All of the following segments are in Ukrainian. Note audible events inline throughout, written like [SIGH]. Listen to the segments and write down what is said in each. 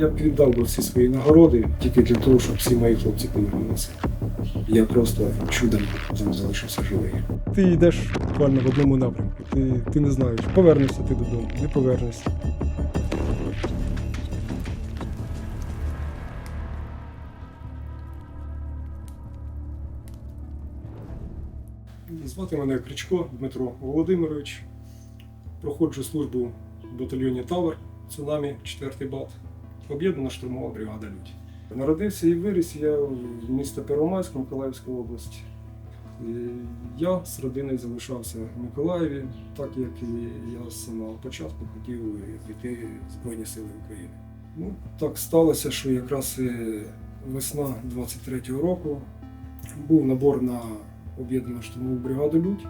Я б віддав би всі свої нагороди тільки для того, щоб всі мої хлопці повернулися. Я просто чудом там залишився живий. Ти йдеш буквально в одному напрямку. Ти, ти не знаєш, повернешся ти додому, не повернешся. Звати мене Кричко Дмитро Володимирович. Проходжу службу в батальйоні Тавер, цунамі 4 бат, об'єднана штурмова бригада Людь. Народився і виріс я в місті Первомайськ, Миколаївська область. І Я з родиною залишався в Миколаєві, так як і я з самого початку хотів піти в Збройні Сили України. Ну, так сталося, що якраз весна 23-го року був набор на об'єднану штурмову бригаду Людь.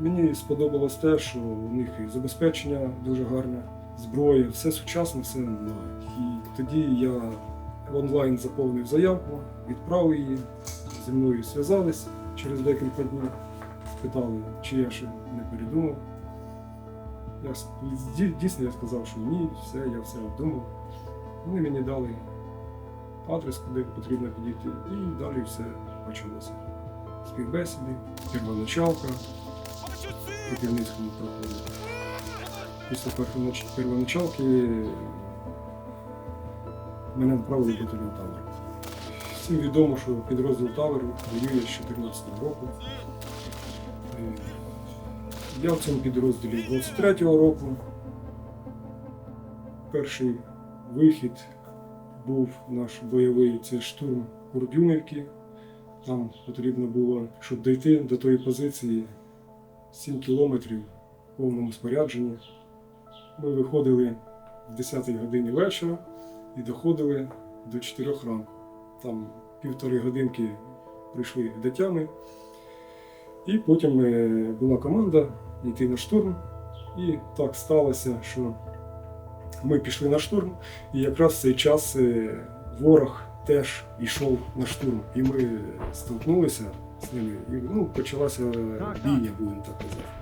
Мені сподобалось те, що у них і забезпечення дуже гарне, зброя, все сучасне, все нове. І тоді я онлайн заповнив заявку, відправив її, зі мною зв'язались через декілька днів, спитали, чи я ще не передумав. Я дійсно я сказав, що ні, все, я все обдумав. Вони мені дали адрес, куди потрібно підійти, і далі все почалося співбесіди, первоначалка по Кельницькому проходу. Після первонач- первоначалки мене направили в батальйон Тавер. Всім відомо, що підрозділ Тавер воює з 2014 року. Е, Я в цьому підрозділі з 23-го року. Перший вихід був наш бойовий це штурм Курдюмівки. Там потрібно було, щоб дійти до тої позиції 7 кілометрів в повному спорядженні. Ми виходили в 10 годині вечора і доходили до 4 ранку. Там півтори годинки прийшли до тями. І потім е, була команда йти на штурм. І так сталося, що ми пішли на штурм, і якраз в цей час е, ворог теж йшов на штурм. І ми столкнулися з ними, і ну, почалася бійня, будемо так казати.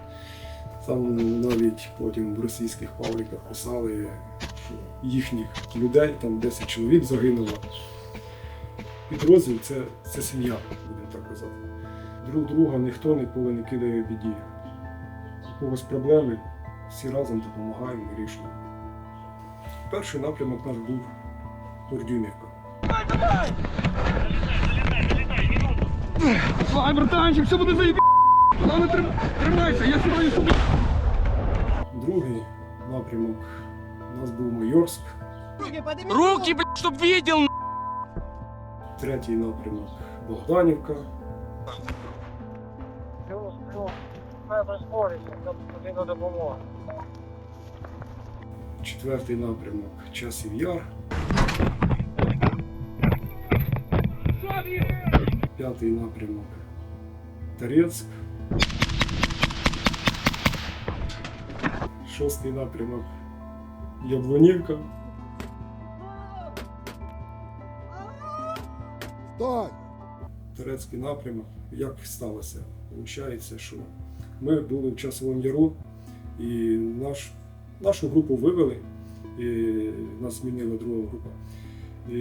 Там навіть потім в російських пабліках писали, що їхніх людей, там 10 чоловік загинуло. Підрозділ це, це сім'я, будемо так казати. Друг друга ніхто ніколи не кидає в біді. У когось проблеми, всі разом допомагаємо, вирішуємо. Перший напрямок наш був Турдюмівка. Давай, братанчик, все буде заєбі. Главное, тримайся, я сьогодні собі. Другий напрямок у нас був Майорськ. Руки, блядь, чтоб видел, Третій напрямок Богданівка. Плюс, плюс. Хай прискориться, це потрібна допомога. Четвертий напрямок Часів Яр. П'ятий напрямок Торецьк. Шостий напрямок Яблунівка. Стой! Турецький напрямок. Як сталося? Получається, що ми були в часовому яру, і наш, нашу групу вивели, і нас змінила друга група. І,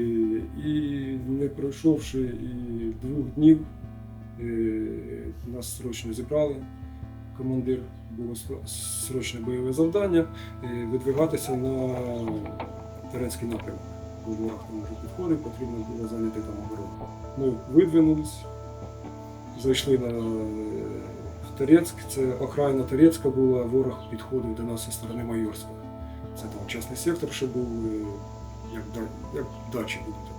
і не пройшовши і двох днів, нас срочно зібрали. Командир було срочне бойове завдання е, видвигатися на Турецький напрямок. Ворог там вже підходив, потрібно було зайняти там оборону. Ми видвинулись, зайшли на е, в Торецьк. Це окраїна Торецька була, ворог підходив до нас зі сторони Майорська. Це там частний сектор, що був е, як, як дачі такого.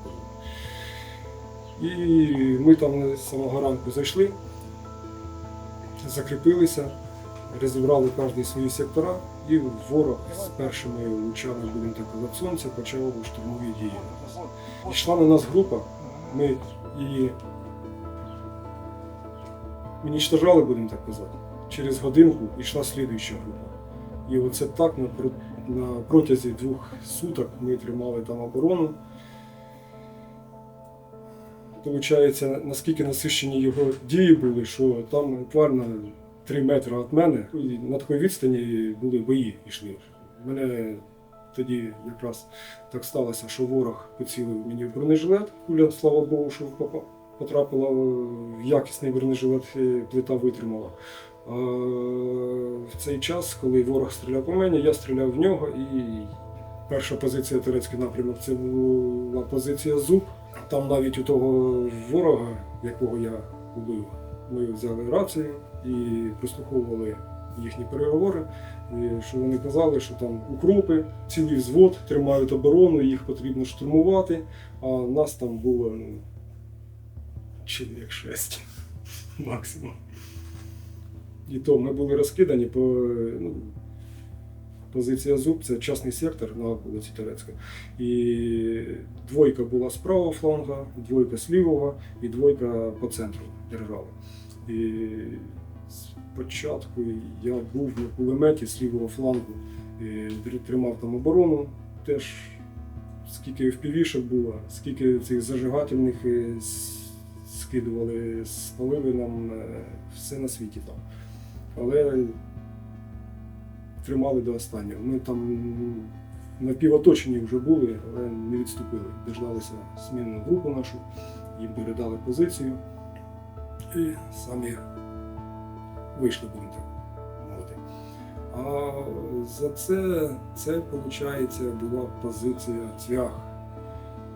І ми там з самого ранку зайшли, закріпилися, розібрали кожний свої сектора, і ворог з першими лучами, будемо так казати, сонця почав штурмові дії на нас. Йшла на нас група, ми її унічтожали, будемо так казати. Через годинку йшла слідуюча група. І оце так на протязі двох суток ми тримали там оборону. Получається, наскільки насищені його дії були, що там буквально 3 метри від мене, і на такій відстані були бої йшли. Мене тоді якраз так сталося, що ворог поцілив мені в бронежилет. Куля, слава Богу, що потрапила в якісний бронежилет, е, плита витримала. А в цей час, коли ворог стріляв по мені, я стріляв в нього і перша позиція турецький напрямок це була позиція зуб. Там навіть у того ворога, якого я убив, ми взяли рацію і прослуховували їхні переговори. І що вони казали, що там укропи, цілий взвод тримають оборону, їх потрібно штурмувати, а нас там було ну, чоловік шесть [LAUGHS] максимум. І то ми були розкидані по ну, позиція ЗУБ, це частний сектор на вулиці Терецька. І двойка була з правого фланга, двойка з лівого і двойка по центру держали. І спочатку я був на кулеметі з лівого флангу, і тримав там оборону. Теж скільки впівішок було, скільки цих зажигательних е, скидували, спалили нам е, все на світі там. Але тримали до останнього. Ми там на півоточенні вже були, але не відступили. Дождалися змінну групу нашу, їм передали позицію і самі вийшли, будемо так мовити. А за це, це, виходить, була позиція цвях.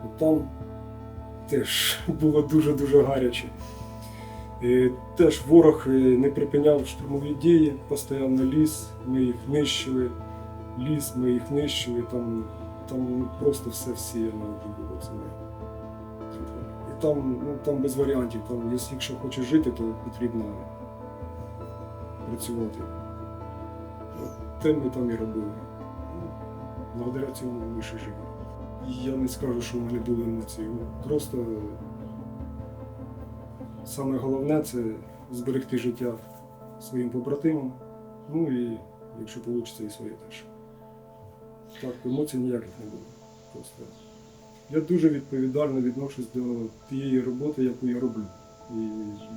От там теж [LAUGHS] було дуже-дуже гаряче. Теж ворог е, не припиняв штурмові дії, постійно ліс, ми їх нищили, ліс, ми їх нищили, там, там просто все всіяно було. І там, ну, там без варіантів, там, якщо- хочеш жити, то потрібно працювати. От те ми там і робили. Ну, Благодаря цьому ми ще живі. Я не скажу, що в мене були емоції. Просто Саме головне це зберегти життя своїм побратимам, ну і якщо вийде, і своє теж. Так, емоцій ніяких не було. Просто. Я дуже відповідально відношусь до тієї роботи, яку я роблю. І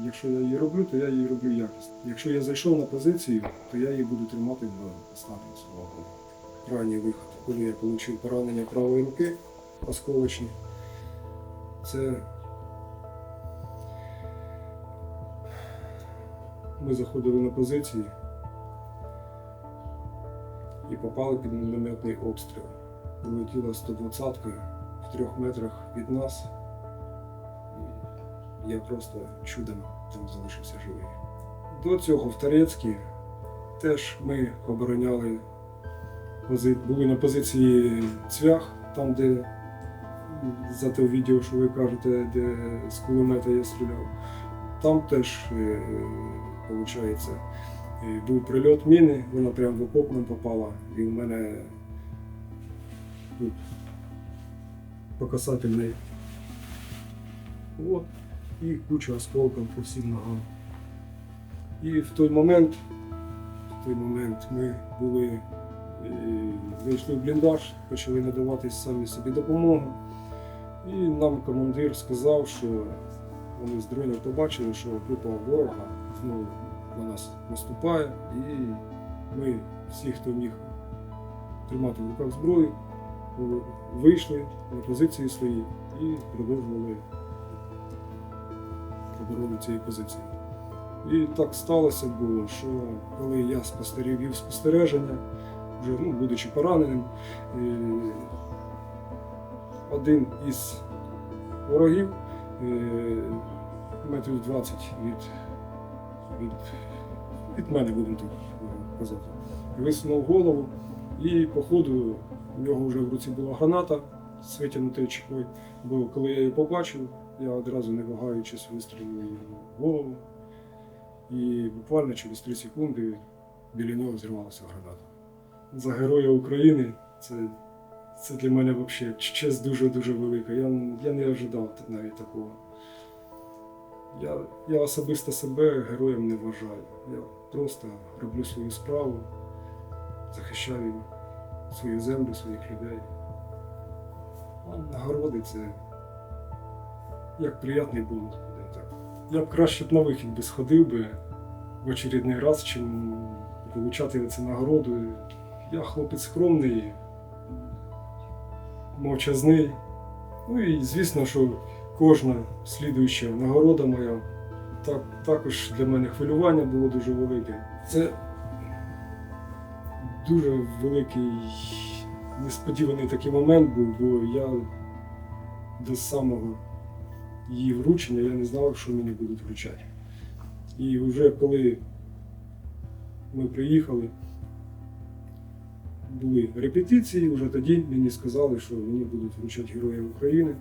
якщо я її роблю, то я її роблю якісно. Якщо я зайшов на позицію, то я її буду тримати до останнього свого крайній виход. Коли я отримав поранення правої руки осколочні, це Ми заходили на позиції і попали під мінометний обстріл. Прилетіла 120-ка в трьох метрах від нас. Я просто чудом там залишився живий. До цього в Торецькі теж ми обороняли були на позиції цвях, там, де за те відео, що ви кажете, де з кулемета я стріляв. Там теж, виходить, був прильот міни, вона прямо в окоп нам попала, і в мене тут по касательній. От, і куча осколків по всім ногам. І в той момент, в той момент ми були, е, вийшли в бліндаж, почали надавати самі собі допомогу. І нам командир сказав, що вони з дронів побачили, що група ворога знову на нас наступає, і ми всі, хто міг тримати в руках зброю, вийшли на позиції свої і продовжували оборону цієї позиції. І так сталося було, що коли я спостеріг вів спостереження, вже ну, будучи пораненим, і один із ворогів е, метрів 20 від, від, від мене, будемо так е, казати. Висунув голову і по ходу в нього вже в руці була граната з витягнутою чеклою. Бо коли я її побачив, я одразу не вагаючись вистрілив її в голову. І буквально через 3 секунди біля нього зірвалася граната. За Героя України це це для мене взагалі честь дуже-дуже велика. Я, я не ожидав навіть такого. Я, я особисто себе героєм не вважаю. Я просто роблю свою справу, захищаю свою землю, своїх людей. А нагороди це як приятний бонус буде. Я б краще б на вихід би сходив би в очередний раз, чим получати цю нагороду. Я хлопець скромний, мовчазний. Ну і звісно, що кожна слідуюча нагорода моя так, також для мене хвилювання було дуже велике. Це дуже великий несподіваний такий момент був, бо я до самого її вручення я не знав, що мені будуть вручати. І вже коли ми приїхали, були репетиції, вже тоді мені сказали, що мені будуть вручати Героїв України.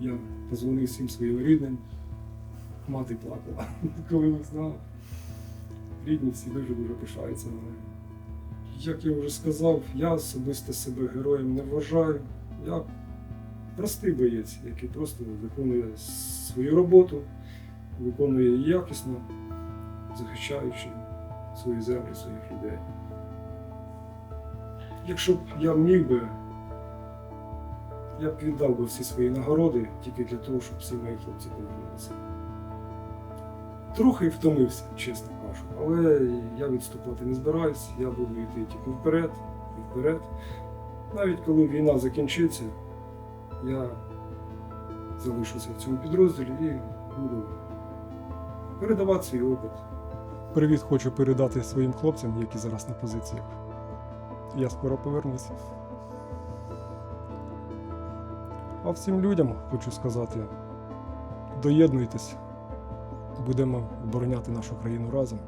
Я позвонив всім своїм рідним, мати плакала, [LAUGHS] коли узнала. Рідні всі дуже-дуже пишаються мною. Як я вже сказав, я особисто себе героєм не вважаю. Я простий боєць, який просто виконує свою роботу, виконує її якісно, захищаючи свої землі, своїх людей. Якщо б я міг би, я б віддав би всі свої нагороди тільки для того, щоб всі мої хлопці повернулися. Трохи втомився, чесно кажу, але я відступати не збираюсь, я буду йти тільки вперед і вперед. Навіть коли війна закінчиться, я залишуся в цьому підрозділі і буду передавати свій опит. Привіт хочу передати своїм хлопцям, які зараз на позиціях. Я скоро повернуся. А всім людям хочу сказати: доєднуйтесь, будемо обороняти нашу країну разом.